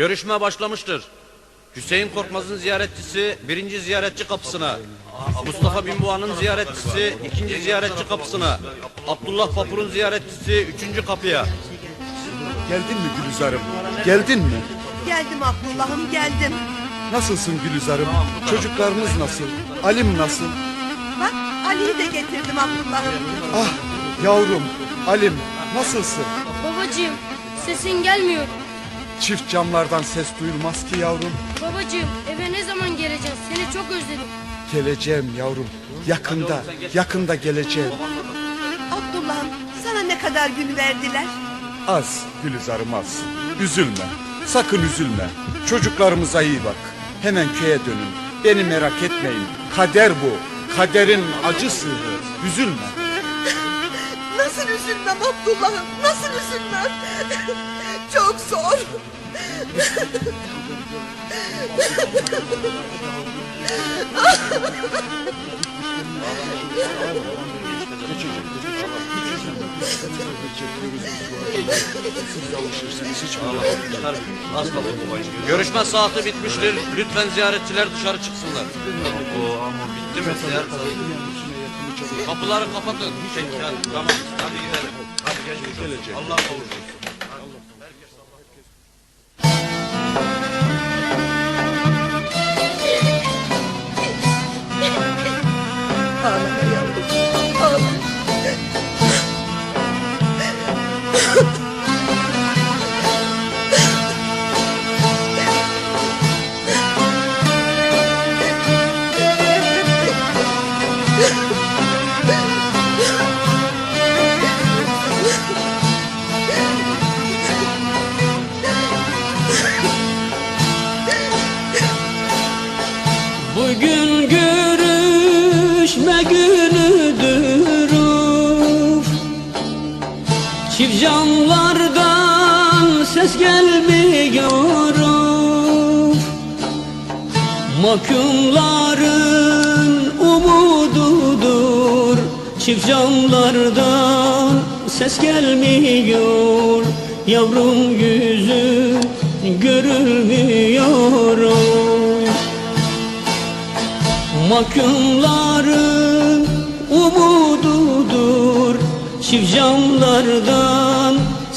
Görüşme başlamıştır. Hüseyin Korkmaz'ın ziyaretçisi birinci ziyaretçi kapısına, Mustafa Binboğa'nın ziyaretçisi ikinci ziyaretçi kapısına, Abdullah Papur'un ziyaretçisi üçüncü kapıya. Geldin mi Gülizar'ım? Geldin mi? Geldim Abdullah'ım geldim. Nasılsın Gülizar'ım? Çocuklarımız nasıl? Alim nasıl? Bak Ali'yi de getirdim Abdullah'ım. Ah yavrum Alim nasılsın? Babacığım sesin gelmiyor. Çift camlardan ses duyulmaz ki yavrum. Babacığım eve ne zaman geleceğiz? Seni çok özledim. Geleceğim yavrum. Yakında, yakında geleceğim. Abdullah'ım sana ne kadar gün verdiler? Az Gülizar'ım az. Üzülme. Sakın üzülme. Çocuklarımıza iyi bak. Hemen köye dönün. Beni merak etmeyin. Kader bu. Kaderin acısı. Üzülme. Nasıl üzülmem Abdullah'ım? Nasıl üzülmem? Çok zor. Görüşme saati bitmiştir. Lütfen ziyaretçiler dışarı çıksınlar. Oo, ama bitti mi ziyaret? Kapıları kapatın. Şey, tamam. Hadi gidelim. Hadi geçmiş olsun. Allah ses gelmiyor. Uf. Mahkumların umududur. Çift camlardan ses gelmiyor. Yavrum yüzü görülmüyor Mahkumların umududur. Çift camlardan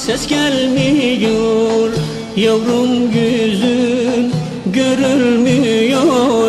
ses gelmiyor Yavrum yüzün görülmüyor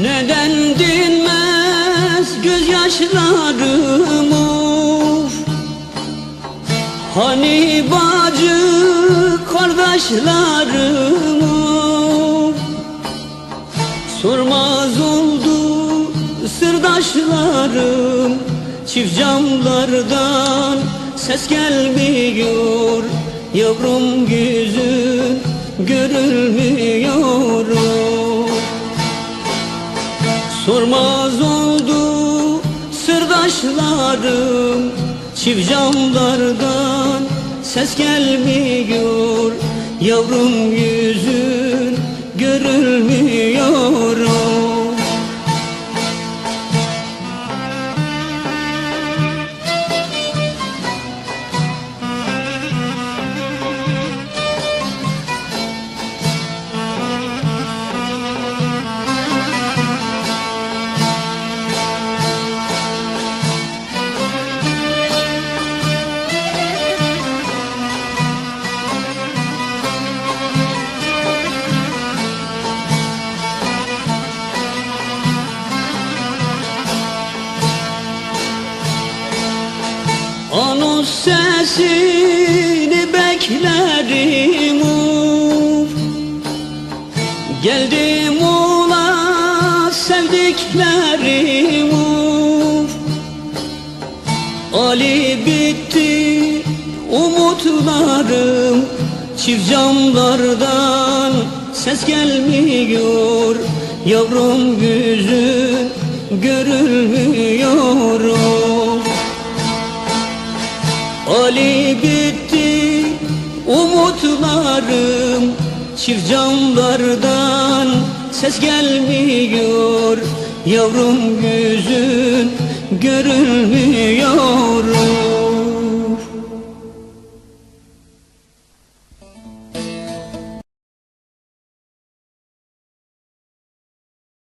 Neden dinmez gözyaşlarım of Hani bacı kardeşlerim of Sormaz oldu sırdaşlarım Çift camlardan ses gelmiyor. Yavrum yüzün görülmüyor Sormaz oldu sırdaşlarım Çift camlardan. Ses gelmiyor Yavrum yüzün görülmüyor gelmesini beklerim of. Geldim ola sevdiklerim of. Ali bitti umutlarım Çift camlardan ses gelmiyor Yavrum yüzün görülmüyor Ali bitti umutlarım Çift camlardan ses gelmiyor. Yavrum yüzün görülmüyor